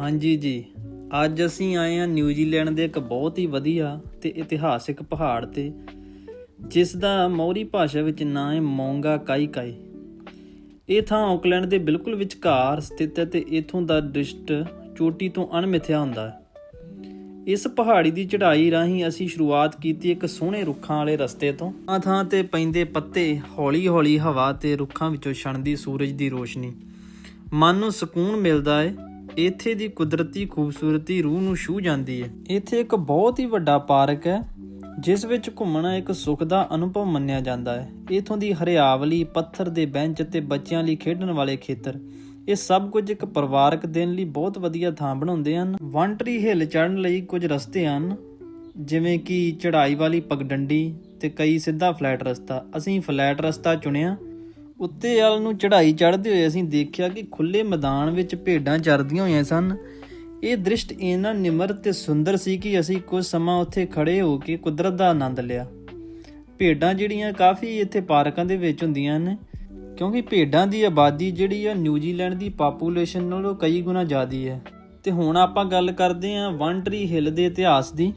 ਹਾਂਜੀ ਜੀ, ਅੱਜ ਅਸੀਂ ਆਏ ਹਾਂ ਨਿਊਜ਼ੀਲੈਂਡ ਦੇ ਇੱਕ ਬਹੁਤ ਹੀ ਵਧੀਆ ਤੇ ਇਤਿਹਾਸਿਕ ਪਹਾੜ ਤੇ, ਜਿਸ ਦਾ ਮੌਰੀ ਭਾਸ਼ਾ ਵਿੱਚ ਨਾਂ ਹੈ ਮੋਂਗਾ ਕਾਈ ਕਾਈ। ਇਹ ਥਾਂ ਆਕਲੈਂਡ ਦੇ ਬਿਲਕੁਲ ਵਿਚਕਾਰ ਸਥਿਤ ਹੈ ਤੇ ਇਥੋਂ ਦਾ ਦ੍ਰਿਸ਼ਟ ਚੋਟੀ ਤੋਂ ਅਣਮਿੱਥਿਆ ਹੁੰਦਾ ਹੈ। ਇਸ ਪਹਾੜੀ ਦੀ ਚੜ੍ਹਾਈ ਰਾਹੀਂ ਅਸੀਂ ਸ਼ੁਰੂਆਤ ਕੀਤੀ ਇੱਕ ਸੋਹਣੇ ਰੁੱਖਾਂ ਵਾਲੇ ਰਸਤੇ ਤੋਂ। ਥਾਂ ਥਾਂ ਤੇ ਪੈਂਦੇ ਪੱਤੇ ਹੌਲੀ-ਹੌਲੀ ਹਵਾ ਤੇ ਰੁੱਖਾਂ ਵਿੱਚੋਂ ਛਣਦੀ ਸੂਰਜ ਦੀ ਰੋਸ਼ਨੀ। ਮਨ ਨੂੰ ਸਕੂਨ ਮਿਲਦਾ ਹੈ ਇੱਥੇ ਦੀ ਕੁਦਰਤੀ ਖੂਬਸੂਰਤੀ ਰੂਹ ਨੂੰ ਛੂ ਜਾਂਦੀ ਹੈ। ਇੱਥੇ ਇੱਕ ਬਹੁਤ ਹੀ ਵੱਡਾ ਪਾਰਕ ਹੈ, ਜਿਸ ਵਿੱਚ ਘੁੰਮਣਾ ਇੱਕ ਸੁੱਖ ਦਾ ਅਨੁਭਵ ਮੰਨਿਆ ਜਾਂਦਾ ਹੈ। ਇਥੋਂ ਦੀ ਹਰਿਆਵਲੀ, ਪੱਥਰ ਦੇ ਬੈਂਚ ਅਤੇ ਬੱਚਿਆਂ ਲਈ ਖੇਡਣ ਵਾਲੇ ਖੇਤਰ, ਇਹ ਸਭ ਕੁਝ ਇੱਕ ਪਰਿਵਾਰਕ ਦਿਨ ਲਈ ਬਹੁਤ ਵਧੀਆ ਥਾਂ ਬਣਾਉਂਦੇ ਹਨ। ਵੰਟਰੀ ਹਿੱਲ ਚੜ੍ਹਨ ਲਈ ਕੁਝ ਰਸਤੇ ਹਨ, ਜਿਵੇਂ ਕਿ ਚੜ੍ਹਾਈ ਵਾਲੀ ਪਗਡੰਡੀ ਤੇ ਕਈ ਸਿੱਧਾ ਫਲੈਟ ਰਸਤਾ। ਅਸੀਂ ਫਲੈਟ ਰਸਤਾ ਚੁਣਿਆ ਉੱਤੇ ਵਾਲ ਨੂੰ ਚੜ੍ਹਾਈ ਚੜ੍ਹਦੇ ਹੋਏ ਅਸੀਂ ਦੇਖਿਆ ਕਿ ਖੁੱਲੇ ਮੈਦਾਨ ਵਿੱਚ ਭੇਡਾਂ ਚਰਦੀਆਂ ਹੋਈਆਂ ਸਨ। ਇਹ ਦ੍ਰਿਸ਼ਟ ਇੰਨਾ ਨਿਮਰ ਤੇ ਸੁੰਦਰ ਸੀ ਕਿ ਅਸੀਂ ਕੁਝ ਸਮਾਂ ਉੱਥੇ ਖੜੇ ਹੋ ਕੇ ਕੁਦਰਤ ਦਾ ਆਨੰਦ ਲਿਆ। ਭੇਡਾਂ ਜਿਹੜੀਆਂ ਕਾਫੀ ਇੱਥੇ ਪਾਰਕਾਂ ਦੇ ਵਿੱਚ ਹੁੰਦੀਆਂ ਨੇ ਕਿਉਂਕਿ ਭੇਡਾਂ ਦੀ ਆਬਾਦੀ ਜਿਹੜੀ ਆ ਨਿਊਜ਼ੀਲੈਂਡ ਦੀ ਪਾਪੂਲੇਸ਼ਨ ਨਾਲੋਂ ਕਈ ਗੁਣਾ ਜ਼ਿਆਦੀ ਹੈ। ਤੇ ਹੁਣ ਆਪਾਂ ਗੱਲ ਕਰਦੇ ਹਾਂ ਵਨ ਟਰੀ ਹਿੱਲ ਦੇ ਇਤਿਹਾਸ ਦੀ।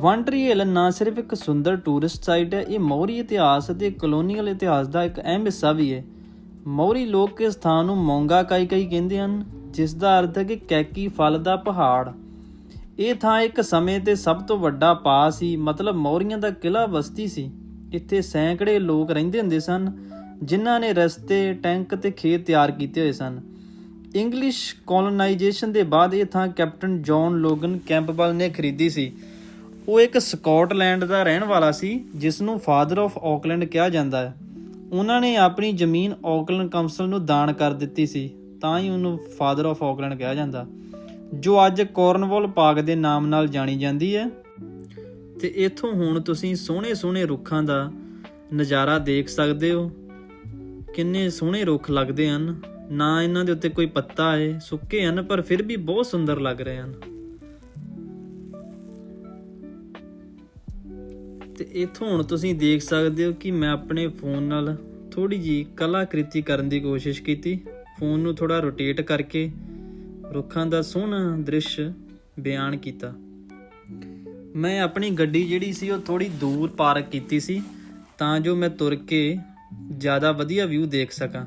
ਵਨ ਟਰੀ ਹਿੱਲ ਨਾ ਸਿਰਫ ਇੱਕ ਸੁੰਦਰ ਟੂਰਿਸਟ ਸਾਈਟ ਹੈ। ਇਹ ਮੌਰੀ ਇਤਿਹਾਸ ਅਤੇ ਕਲੋਨੀਅਲ ਇਤਿਹਾਸ ਦਾ ਇੱਕ ਅਹਿਮ ਹਿੱਸਾ ਵੀ ਹੈ। ਮੌਰੀ ਲੋਕ ਇਸ ਥਾਂ ਨੂੰ ਮੋਂਗਾ ਕਾਈ ਕਾਈ ਕਹਿੰਦੇ ਹਨ, ਜਿਸ ਦਾ ਅਰਥ ਹੈ ਕਿ ਕੈਕੀ ਫਲ ਦਾ ਪਹਾੜ। ਇਹ ਥਾਂ ਇੱਕ ਸਮੇਂ ਤੇ ਸਭ ਤੋਂ ਵੱਡਾ ਪਾ ਸੀ, ਮਤਲਬ ਮੌਰੀਆਂ ਦਾ ਕਿਲਾ ਬਸਤੀ ਸੀ। ਇੱਥੇ ਸੈਂਕੜੇ ਲੋਕ ਰਹਿੰਦੇ ਹੁੰਦੇ ਸਨ, ਜਿਨ੍ਹਾਂ ਨੇ ਰਸਤੇ, ਟੈਂਕ ਤੇ ਖੇਤ ਤਿਆਰ ਕੀਤੇ ਹੋਏ ਸਨ। ਇੰਗਲਿਸ਼ ਕਲੋਨਾਈਜੇਸ਼ਨ ਦੇ ਬਾਅਦ ਇਹ ਥਾਂ ਕੈਪਟਨ ਜੌਨ ਲੋਗਨ ਕੈਂਪਬਲ ਨੇ ਖਰੀਦੀ ਸੀ। ਉਹ ਇੱਕ ਸਕਾਟਲੈਂਡ ਦਾ ਰਹਿਣ ਵਾਲਾ ਸੀ ਜਿਸ ਨੂੰ ਫਾਦਰ ਆਫ ਆਕਲੈਂਡ ਕਿਹਾ ਜਾਂਦਾ ਹੈ। ਉਹਨਾਂ ਨੇ ਆਪਣੀ ਜ਼ਮੀਨ ਆਕਲੈਂਡ ਕਾਉਂਸਲ ਨੂੰ ਦਾਨ ਕਰ ਦਿੱਤੀ ਸੀ, ਤਾਂ ਹੀ ਉਹਨੂੰ ਫਾਦਰ ਆਫ ਆਕਲੈਂਡ ਕਿਹਾ ਜਾਂਦਾ। ਜੋ ਅੱਜ ਕੋਰਨਵਾਲ ਪਾਰਕ ਦੇ ਨਾਮ ਨਾਲ ਜਾਣੀ ਜਾਂਦੀ ਹੈ। ਤੇ ਇੱਥੋਂ ਹੁਣ ਤੁਸੀਂ ਸੋਹਣੇ ਸੋਹਣੇ ਰੁੱਖਾਂ ਦਾ ਨਜ਼ਾਰਾ ਦੇਖ ਸਕਦੇ ਹੋ। ਕਿੰਨੇ ਸੋਹਣੇ ਰੁੱਖ ਲੱਗਦੇ ਹਨ। ਨਾ ਇਹਨਾਂ ਦੇ ਉੱਤੇ ਕੋਈ ਪੱਤਾ ਹੈ, ਸੁੱਕੇ ਹਨ, ਪਰ ਫਿਰ ਵੀ ਬਹੁਤ ਸੁੰਦਰ ਲੱਗ ਰਹੇ ਹਨ। ਤੇ ਇਥੋਂ ਹੁਣ ਤੁਸੀਂ ਦੇਖ ਸਕਦੇ ਹੋ ਕਿ ਮੈਂ ਆਪਣੇ ਫੋਨ ਨਾਲ ਥੋੜੀ ਜੀ ਕਲਾਕ੍ਰਿਤੀ ਕਰਨ ਦੀ ਕੋਸ਼ਿਸ਼ ਕੀਤੀ। ਫੋਨ ਨੂੰ ਥੋੜਾ ਰੋਟੇਟ ਕਰਕੇ ਰੁੱਖਾਂ ਦਾ ਸੋਹਣਾ ਦ੍ਰਿਸ਼ ਬਿਆਨ ਕੀਤਾ। ਮੈਂ ਆਪਣੀ ਗੱਡੀ ਜਿਹੜੀ ਸੀ ਉਹ ਥੋੜੀ ਦੂਰ ਪਾਰਕ ਕੀਤੀ ਸੀ ਤਾਂ ਜੋ ਮੈਂ ਤੁਰ ਕੇ ਜ਼ਿਆਦਾ ਵਧੀਆ ਵਿਊ ਦੇਖ ਸਕਾਂ।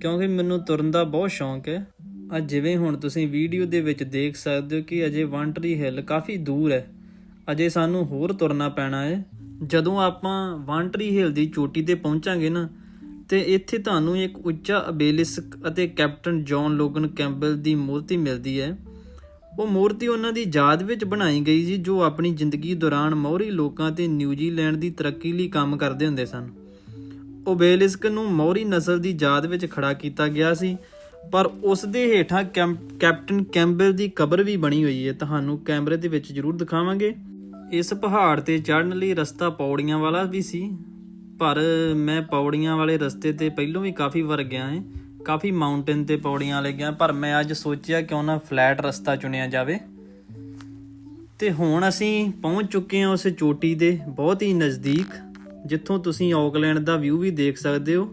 ਕਿਉਂਕਿ ਮੈਨੂੰ ਤੁਰਨ ਦਾ ਬਹੁਤ ਸ਼ੌਂਕ ਹੈ। ਆ ਜਿਵੇਂ ਹੁਣ ਤੁਸੀਂ ਵੀਡੀਓ ਦੇ ਵਿੱਚ ਦੇਖ ਸਕਦੇ ਹੋ ਕਿ ਅਜੇ ਵਾਂਟਰੀ ਹਿੱਲ ਕਾਫੀ ਦੂਰ ਹੈ। ਅਜੇ ਸਾਨੂੰ ਹੋਰ ਤੁਰਨਾ ਪੈਣਾ ਹੈ। ਜਦੋਂ ਆਪਾਂ ਵਾਂਟਰੀ ਹਿੱਲ ਦੀ ਚੋਟੀ ਤੇ ਪਹੁੰਚਾਂਗੇ ਨਾ, ਤੇ ਇੱਥੇ ਤੁਹਾਨੂੰ ਇੱਕ ਉੱਚਾ ਅਬੇਲਿਸਕ ਅਤੇ ਕੈਪਟਨ ਜੌਨ ਲੋਗਨ ਕੈਂਪਬੈਲ ਦੀ ਮੂਰਤੀ ਮਿਲਦੀ ਹੈ। ਉਹ ਮੂਰਤੀ ਉਹਨਾਂ ਦੀ ਯਾਦ ਵਿੱਚ ਬਣਾਈ ਗਈ ਸੀ, ਜੋ ਆਪਣੀ ਜ਼ਿੰਦਗੀ ਦੌਰਾਨ ਮੌਰੀ ਲੋਕਾਂ ਤੇ ਨਿਊਜ਼ੀਲੈਂਡ ਦੀ ਤਰੱਕੀ ਲਈ ਕੰਮ ਕਰਦੇ ਹੁੰਦੇ ਸਨ। ਓਬੇਲਿਸਕ ਨੂੰ ਮੌਰੀ ਨਸਲ ਦੀ ਯਾਦ ਵਿੱਚ ਖੜਾ ਕੀਤਾ ਗਿਆ ਸੀ, ਪਰ ਉਸ ਦੇ ਹੇਠਾਂ ਕੈਂਪ- ਕੈਪਟਨ ਕੈਂਪਬੈਲ ਦੀ ਕਬਰ ਵੀ ਬਣੀ ਹੋਈ ਹੈ। ਤੁਹਾਨੂੰ ਕੈਮਰੇ ਦੇ ਵਿੱਚ ਜ਼ਰੂਰ ਦਿਖਾਵਾਂਗੇ। ਇਸ ਪਹਾੜ ਤੇ ਚੜ੍ਹਨ ਲਈ ਰਸਤਾ ਪੌੜੀਆਂ ਵਾਲਾ ਵੀ ਸੀ, ਪਰ ਮੈਂ ਪੌੜੀਆਂ ਵਾਲੇ ਰਸਤੇ ਤੇ ਪਹਿਲਾਂ ਵੀ ਕਾਫੀ ਵਾਰ ਗਿਆ ਹਾਂ ਕਾਫੀ ਮਾਊਂਟੇਨ ਤੇ ਪੌੜੀਆਂ ਵਾਲੇ ਗਿਆ, ਪਰ ਮੈਂ ਅੱਜ ਸੋਚਿਆ ਕਿਉਂ ਨਾ ਫਲੈਟ ਰਸਤਾ ਚੁਣਿਆ ਜਾਵੇ। ਤੇ ਹੁਣ ਅਸੀਂ ਪਹੁੰਚ ਚੁੱਕੇ ਹਾਂ ਉਸ ਚੋਟੀ ਦੇ, ਬਹੁਤ ਹੀ ਨਜ਼ਦੀਕ, ਜਿੱਥੋਂ ਤੁਸੀਂ ਆਕਲੈਂਡ ਦਾ ਵਿਊ ਵੀ ਦੇਖ ਸਕਦੇ ਹੋ।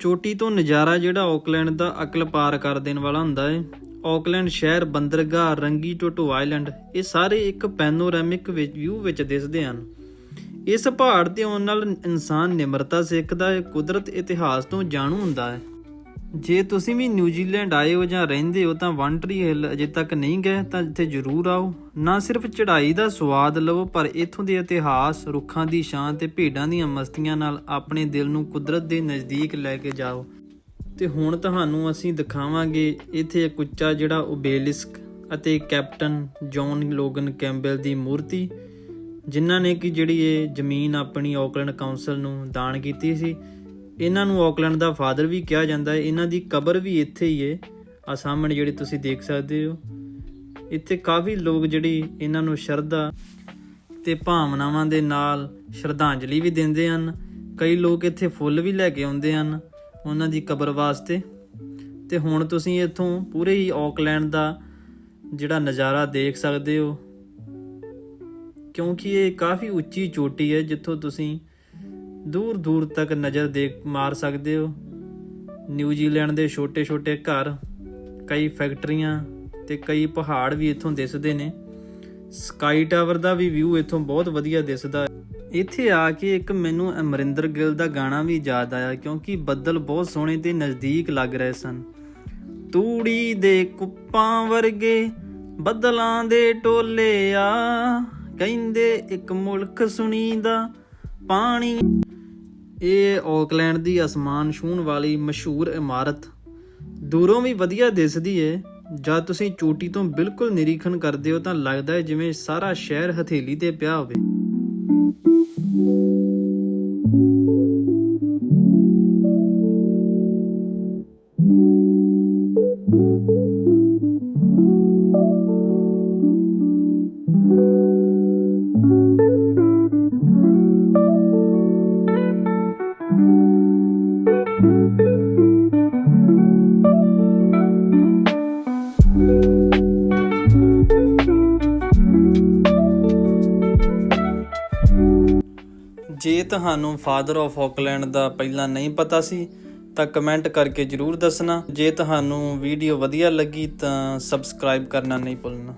ਚੋਟੀ ਤੋਂ ਨਜ਼ਾਰਾ ਜਿਹੜਾ ਆਕਲੈਂਡ ਦਾ ਅਕਲ ਪਾਰ ਕਰ ਦੇਣ ਵਾਲਾ ਹੁੰਦਾ ਹੈ ਆਕਲੈਂਡ ਸ਼ਹਿਰ, ਬੰਦਰਗਾਹ, ਰੰਗੀ ਟੋਟੋ ਆਈਲੈਂਡ, ਇਹ ਸਾਰੇ ਇੱਕ ਪੈਨੋਰੈਮਿਕ ਵਿਊ ਵਿੱਚ ਦਿਸਦੇ ਹਨ। ਇਸ ਪਹਾੜ ਤੇ ਆਉਣ ਨਾਲ ਇਨਸਾਨ ਨਿਮਰਤਾ ਸਿੱਖਦਾ ਹੈ, ਕੁਦਰਤ ਇਤਿਹਾਸ ਤੋਂ ਜਾਣੂ ਹੁੰਦਾ ਹੈ। ਜੇ ਤੁਸੀਂ ਵੀ ਨਿਊਜ਼ੀਲੈਂਡ ਆਏ ਹੋ ਜਾਂ ਰਹਿੰਦੇ ਹੋ ਤਾਂ ਵੰਟਰੀ ਹਿੱਲ ਅਜੇ ਤੱਕ ਨਹੀਂ ਗਏ, ਤਾਂ ਇੱਥੇ ਜ਼ਰੂਰ ਆਓ। ਨਾ ਸਿਰਫ ਚੜ੍ਹਾਈ ਦਾ ਸਵਾਦ ਲਵੋ, ਪਰ ਇੱਥੋਂ ਦੇ ਇਤਿਹਾਸ, ਰੁੱਖਾਂ ਦੀ ਛਾਂ ਤੇ ਭੇਡਾਂ ਦੀਆਂ ਮਸਤੀਆਂ ਨਾਲ ਆਪਣੇ ਦਿਲ ਨੂੰ ਕੁਦਰਤ ਦੇ ਨਜ਼ਦੀਕ ਲੈ ਕੇ ਜਾਓ। ਤੇ ਹੁਣ ਤੁਹਾਨੂੰ ਅਸੀਂ ਦਿਖਾਵਾਂਗੇ ਇੱਥੇ ਇੱਕ ਉੱਚਾ ਜਿਹੜਾ ਓਬੇਲਿਸਕ ਅਤੇ ਕੈਪਟਨ ਜੌਨ ਲੋਗਨ ਕੈਂਪਬੈਲ ਦੀ ਮੂਰਤੀ, ਜਿਨ੍ਹਾਂ ਨੇ ਕਿ ਜਿਹੜੀ ਇਹ ਜ਼ਮੀਨ ਆਪਣੀ ਆਕਲੈਂਡ ਕਾਉਂਸਲ ਨੂੰ ਦਾਨ ਕੀਤੀ ਸੀ। ਇਹਨਾਂ ਨੂੰ ਆਕਲੈਂਡ ਦਾ ਫਾਦਰ ਵੀ ਕਿਹਾ ਜਾਂਦਾ ਹੈ। ਇਹਨਾਂ ਦੀ ਕਬਰ ਵੀ ਇੱਥੇ ਹੀ ਹੈ। ਆ ਸਾਹਮਣੇ ਜਿਹੜੀ ਤੁਸੀਂ ਦੇਖ ਸਕਦੇ ਹੋ, ਇੱਥੇ ਕਾਫੀ ਲੋਕ ਜਿਹੜੀ ਇਹਨਾਂ ਨੂੰ ਸ਼ਰਧਾ ਤੇ ਭਾਵਨਾਵਾਂ ਦੇ ਨਾਲ ਸ਼ਰਧਾਂਜਲੀ ਵੀ ਦਿੰਦੇ ਹਨ। ਕਈ ਲੋਕ ਇੱਥੇ ਫੁੱਲ ਵੀ ਲੈ ਕੇ ਆਉਂਦੇ ਹਨ। ਉਹਨਾਂ ਦੀ ਕਬਰ ਵਾਸਤੇ। ਤੇ ਹੁਣ ਤੁਸੀਂ ਇੱਥੋਂ ਪੂਰੇ ਹੀ ਆਕਲੈਂਡ ਦਾ ਜਿਹੜਾ ਨਜ਼ਾਰਾ ਦੇਖ ਸਕਦੇ ਹੋ। ਕਿਉਂਕਿ ਇਹ ਕਾਫੀ ਉੱਚੀ ਚੋਟੀ ਹੈ ਜਿੱਥੋਂ ਤੁਸੀਂ ਦੂਰ ਦੂਰ ਤੱਕ ਨਜ਼ਰ ਦੇਖ ਮਾਰ ਸਕਦੇ ਹੋ। ਨਿਊਜ਼ੀਲੈਂਡ ਦੇ ਛੋਟੇ-ਛੋਟੇ ਘਰ, ਕਈ ਫੈਕਟਰੀਆਂ ਤੇ ਕਈ ਪਹਾੜ ਵੀ ਇੱਥੋਂ ਦਿਸਦੇ ਨੇ। ਸਕਾਈ ਟਾਵਰ ਦਾ ਵੀ ਵਿਊ ਇੱਥੋਂ ਬਹੁਤ ਵਧੀਆ ਦਿਸਦਾ ਇੱਥੇ ਆ ਕੇ ਇੱਕ ਮੈਨੂੰ ਅਮਰਿੰਦਰ ਗਿੱਲ ਦਾ ਗਾਣਾ ਵੀ ਯਾਦ ਆਇਆ, ਕਿਉਂਕਿ ਬੱਦਲ ਬਹੁਤ ਸੋਹਣੇ ਤੇ ਨਜ਼ਦੀਕ ਲੱਗ ਰਹੇ ਸਨ। ਤੂੜੀ ਦੇ ਕੁੱਪਾਂ ਵਰਗੇ ਬੱਦਲਾਂ ਦੇ ਟੋਲੇ ਆ, ਕਹਿੰਦੇ ਇੱਕ ਮੁਲਕ ਸੁਣੀਦਾ ਪਾਣੀ। ਇਹ ਆਕਲੈਂਡ ਦੀ ਅਸਮਾਨ ਛੂਹਣ ਵਾਲੀ ਮਸ਼ਹੂਰ ਇਮਾਰਤ। ਦੂਰੋਂ ਵੀ ਵਧੀਆ ਦਿਸਦੀ ਏ। ਜਦ ਤੁਸੀਂ ਚੋਟੀ ਤੋਂ ਬਿਲਕੁਲ ਨਿਰੀਖਣ ਕਰਦੇ ਹੋ ਤਾਂ ਲੱਗਦਾ ਹੈ ਜਿਵੇਂ ਸਾਰਾ ਸ਼ਹਿਰ ਹਥੇਲੀ ਤੇ ਪਿਆ ਹੋਵੇ। thank you ਤੁਹਾਨੂੰ ਫਾਦਰ ਆਫ ਆਕਲੈਂਡ ਦਾ ਪਹਿਲਾਂ ਨਹੀਂ ਪਤਾ ਸੀ, ਤਾਂ ਕਮੈਂਟ ਕਰਕੇ ਜਰੂਰ ਦੱਸਣਾ। ਜੇ ਤੁਹਾਨੂੰ ਵੀਡੀਓ ਵਧੀਆ ਲੱਗੀ ਤਾਂ ਸਬਸਕ੍ਰਾਈਬ ਕਰਨਾ ਨਹੀਂ ਭੁੱਲਣਾ।